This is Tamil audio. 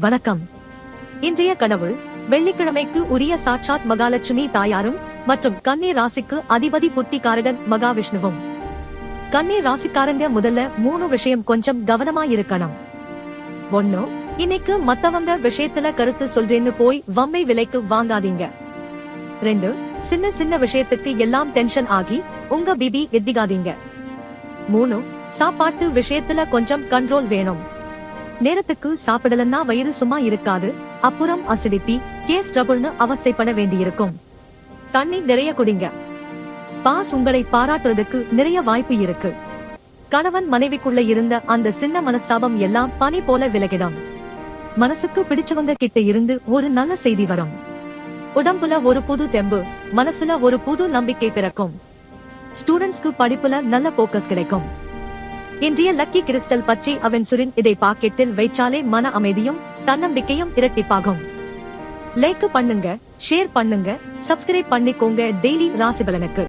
வணக்கம். இன்றைய கடவுள் வெள்ளிக்கிழமைக்கு உரிய சாட்சாத் மகாலட்சுமி தாயாரும் மற்றும் கன்னி ராசிக்கு அதிபதி புத்திகாரகன் மகாவிஷ்ணுவும். கன்னி ராசிக்காரங்க முதல்ல மூணு விஷயம் கொஞ்சம் கவனமா இருக்கணும் ஒண்ணு இன்னைக்கு மத்தவங்க விஷயத்துல கருத்து சொல்றேன்னு போய் வம்மை விலைக்கு வாங்காதீங்க. ரெண்டு சின்ன சின்ன விஷயத்துக்கு எல்லாம் டென்ஷன் ஆகி உங்க பிபி எத்திகாதீங்க. மூணு சாப்பாட்டு விஷயத்துல கொஞ்சம் கண்ட்ரோல் வேணும். நேரத்துக்கு சாப்பிடலன்னா வயிறு சும்மா இருக்காது அப்புறம் அசிடிட்டி கேஸ் ட்ரபுள்னு அவஸ்தைப்பட வேண்டியிருக்கும். தண்ணி நிறைய குடிங்க. பாஸ் உங்களை பாராட்டுறதுக்கு நிறைய வாய்ப்பு இருக்கு. கணவன் மனைவிக்குள்ள இருந்த அந்த சின்ன மனஸ்தாபம் எல்லாம் பனி போல விலகிடும். மனசுக்கு பிடிச்சவங்க கிட்ட இருந்து ஒரு நல்ல செய்தி வரும். உடம்புல ஒரு புது தெம்பு மனசுல ஒரு புது நம்பிக்கை பிறக்கும். ஸ்டூடெண்ட்ஸ்க்கு படிப்புல நல்ல போக்கஸ் கிடைக்கும். இன்றைய லக்கி கிறிஸ்டல் பற்றி அவன் சுரின் இதை பாக்கெட்டில் வைச்சாலே மன அமைதியும் தன்னம்பிக்கையும் இரட்டிப்பாகும். லைக் பண்ணுங்க ஷேர் பண்ணுங்க சப்ஸ்கிரைப் பண்ணிக்கோங்க டெய்லி ராசிபலனுக்கு.